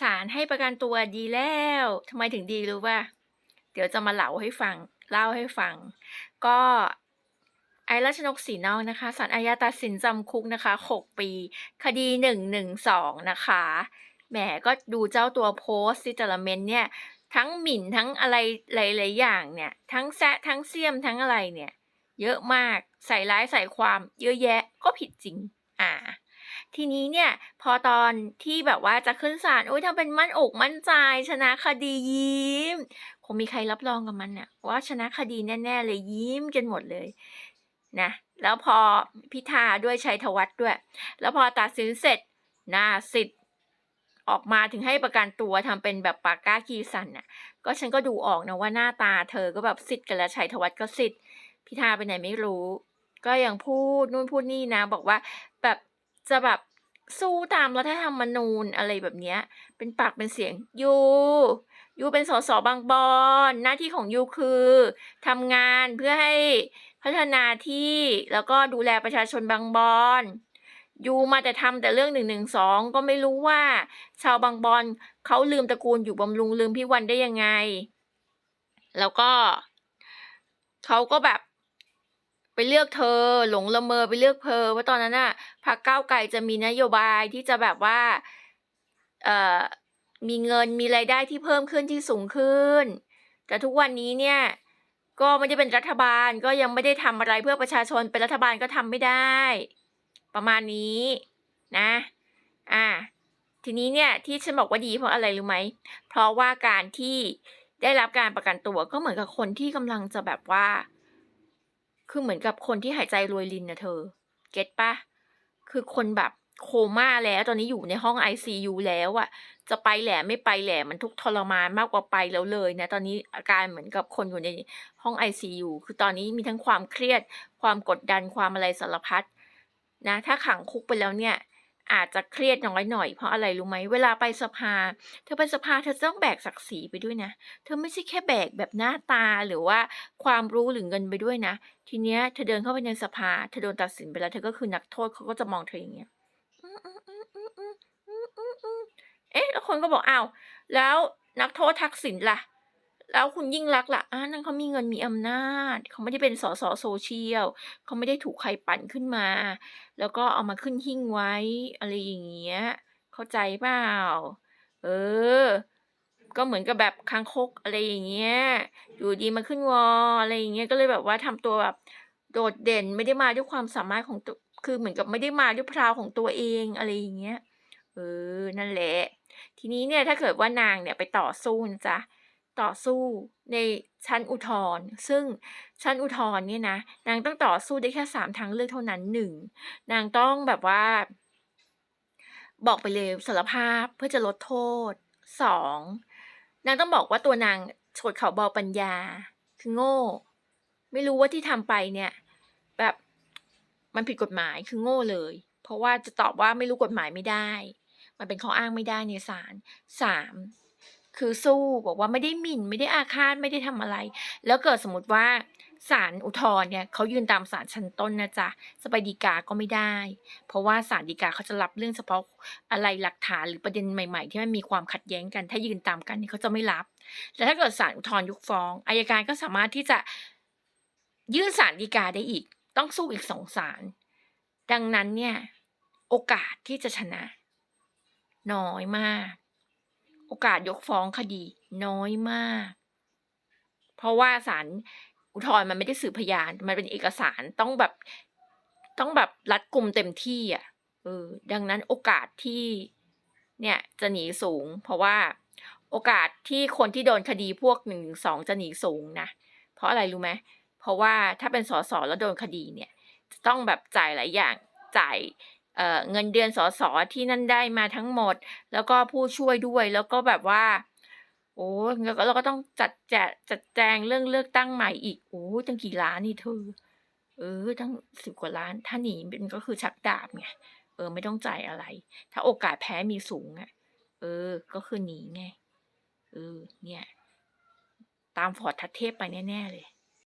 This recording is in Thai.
ศาลให้ประกันตัวดีแล้วทำไมถึงดีรู้ป่ะเดี๋ยวจะมาเล่าให้ฟังเล่าให้ฟัง ก็ไอรัชนกศรีนอกนะคะศาลอาญาตัดสินจำคุกนะคะ 6 ปี คดี 112 นะคะแหมก็ดูเจ้าตัวโพสต์ที่แต่ลเมนต์เนี่ยทั้งหมิ่นทั้งอะไรหลายๆอย่างเนี่ย ทั้งแซะทั้งเสียมทั้งอะไรเนี่ย เยอะมากใส่ร้ายใส่ความเยอะแยะก็ผิดจริง อ่า ทีนี้เนี่ยพอตอนที่แบบว่าจะขึ้นศาลโอ้ยทำเป็นมั่นอกมั่นใจ ชนะคดียิ้มคงมีใครรับรองกับมันเนี่ยว่าชนะคดีแน่ๆเลยยิ้มกันหมดเลยนะแล้วพอพิธาด้วยชัยธวัฒน์ด้วย แล้วพอตัดสินเสร็จหน้าสิทธิ์ออกมาถึงให้ประกันตัวทำเป็นแบบปากก้ากีสันน่ะ ก็ฉันก็ดูออกนะว่าหน้าตาเธอก็แบบสิทธิ์กันแล้วชัยธวัฒน์ก็สิทธิ์พิธาไปไหนไม่รู้ ก็ยังพูดนู่นพูดนี่นะ บอกว่าแบบจะแบบ สู้ตามรัฐธรรมนูญอะไรแบบเนี้ย เป็นปากเป็นเสียงยูยูเป็นสสบางบอนหน้าที่ของยูคือทำงานเพื่อให้พัฒนาที่แล้วก็ดูแลประชาชนบางบอนยูมาแต่ทำแต่เรื่องหนึ่งหนึ่งสองก็ไม่รู้ว่า ชาวบางบอนเขาลืมตระกูลอยู่บำรุงลืมพี่วันได้ยังไง แล้วก็เขาก็แบบ ไปเลือกเธอ หลงละเมอไปเลือกเพอว่าะตอนนั้นน่ะพรรคก้าวไกลจะมีนโยบายที่จะแบบว่าเอ่อมีเงินมีรายได้ที่เพิ่มขึ้นที่สูงขึ้น แต่ทุกวันนี้เนี่ยก็ไม่ได้เป็นรัฐบาลก็ยังไม่ได้ทำอะไรเพื่อประชาชนเป็นรัฐบาลก็ทำไม่ได้ ประมาณนี้นะอ่าทีนี้เนี่ยที่ฉันบอกว่าดีเพราะอะไรรู้ไหม เพราะว่าการที่ได้รับการประกันตัวก็เหมือนกับคนที่กำลังจะแบบว่า คือเหมือนกับคนที่หายใจรวยลินนะเธอ เก็ตปะ คือคนแบบโคม่าแล้วตอนนี้อยู่ในห้อง ICU แล้วอะจะไปแหละไม่ไปแหละมันทุกทรมานมากกว่าไปแล้วเลยนะ ตอนนี้อาการเหมือนกับคนอยู่ในห้อง ICU คือตอนนี้มีทั้งความเครียด ความกดดันความอะไรสารพัดนะ ถ้าขังคุกไปแล้วเนี่ย อาจจะเครียดน้อยหน่อยเพราะอะไรรู้ไหมเวลาไปสภา เธอไปสภาเธอต้องแบกศักดิ์ศรีไปด้วยนะ เธอไม่ใช่แค่แบกแบบหน้าตาหรือว่าความรู้หรือเงินไปด้วยนะ ทีเนี้ยเธอเดินเข้าไปในสภาเธอโดนตัดสินไปแล้วเธอก็คือนักโทษเขาก็จะมองเธออย่างเงี้ยเอ๊ะแล้วคนก็บอกอ้าวแล้วนักโทษทักษิณล่ะ แล้วคุณยิ่งรักษณ์ล่ะอ่านั่นเขามีเงินมีอำนาจ เขาไม่ได้เป็นสสโซเชียล เขาไม่ได้ถูกใครปั่นขึ้นมา แล้วก็เอามาขึ้นหิ้งไว้ อะไรอย่างเงี้ย เข้าใจเปล่า เออ ก็เหมือนกับแบบคางคกอะไรอย่างเงี้ย อยู่ดีมาขึ้นวออะไรอย่างเงี้ย ก็เลยแบบว่าทำตัวแบบโดดเด่นไม่ได้มาด้วยความสามารถของตัว คือเหมือนกับไม่ได้มาด้วยพราวของตัวเองอะไรอย่างเงี้ย เออ นั่นแหละ ทีนี้เนี่ยถ้าเกิดว่านางเนี่ยไปต่อสู้นะจ๊ะ ต่อสู้ในชั้นอุทธรณ์ซึ่งชั้นอุทธรณ์เนี่ยนะนางต้องต่อสู้ได้แค่สามทางเลือกเท่านั้นหนึ่งนางต้องแบบว่า บอกไปเลยสารภาพเพื่อจะลดโทษสองนางต้องบอกว่าตัวนางโฉดเขาเบาปัญญา คือโง่ ไม่รู้ว่าที่ทำไปเนี่ย แบบมันผิดกฎหมายคือโง่เลย เพราะว่าจะตอบว่าไม่รู้กฎหมายไม่ได้ มันเป็นข้ออ้างไม่ได้ในศาลสาม คือสู้บอกว่าไม่ได้หมิ่นไม่ได้อาฆาตไม่ได้ทำอะไร แล้วเกิดสมมติว่าศาลอุทธรณ์เนี่ยเขายืนตามศาลชั้นต้นนะจ๊ะจะไปฎีกาก็ไม่ได้ เพราะว่าศาลฎีกาเขาจะรับเรื่องเฉพาะอะไรหลักฐานหรือประเด็นใหม่ ๆ ที่มันมีความขัดแย้งกัน ถ้ายืนตามกันเนี่เขาจะไม่รับ แต่ถ้าเกิดศาลอุทธรณ์ยกฟ้องอายการก็สามารถที่จะยื่นศาลฎีกาได้อีก ต้องสู้อีกสองศาลดังนั้นเนี่ยโอกาสที่จะชนะ น้อยมาก โอกาสยกฟ้องคดีน้อยมาก เพราะว่าศาลอุทธรณ์มันไม่ได้สืบพยาน มันเป็นเอกสารต้องแบบต้องแบบรัดกลุ่มเต็มที่อะเออดังนั้นโอกาสที่เนี่ยจะหนีสูง เพราะว่าโอกาสที่คนที่โดนคดีพวกหนึ่งสองจะหนีสูงนะ เพราะอะไรรู้ไหมเพราะว่าถ้าเป็นสสแล้วโดนคดีเนี่ย จะต้องแบบจ่ายหลายอย่างจ่าย เเงินเดือนสสที่นั่นได้มาทั้งหมด แล้วก็ผู้ช่วยด้วยแล้วก็แบบว่า โอ้แล้วก็เราก็ต้องจัดแจจัดแจงเรื่องเลือกตั้งใหม่อีกโอ้ตั้งกี่ล้านนี่เธอ เออตั้งสิบกว่าล้าน ถ้าหนีเป็นก็คือชักดาบไงเออ ไม่ต้องจ่ายอะไร ถ้าโอกาสแพ้มีสูงอะ เออ ก็คือหนีไง เออ เนี่ย ตามฟอร์ดทัดเทพไปแน่ ๆ เลย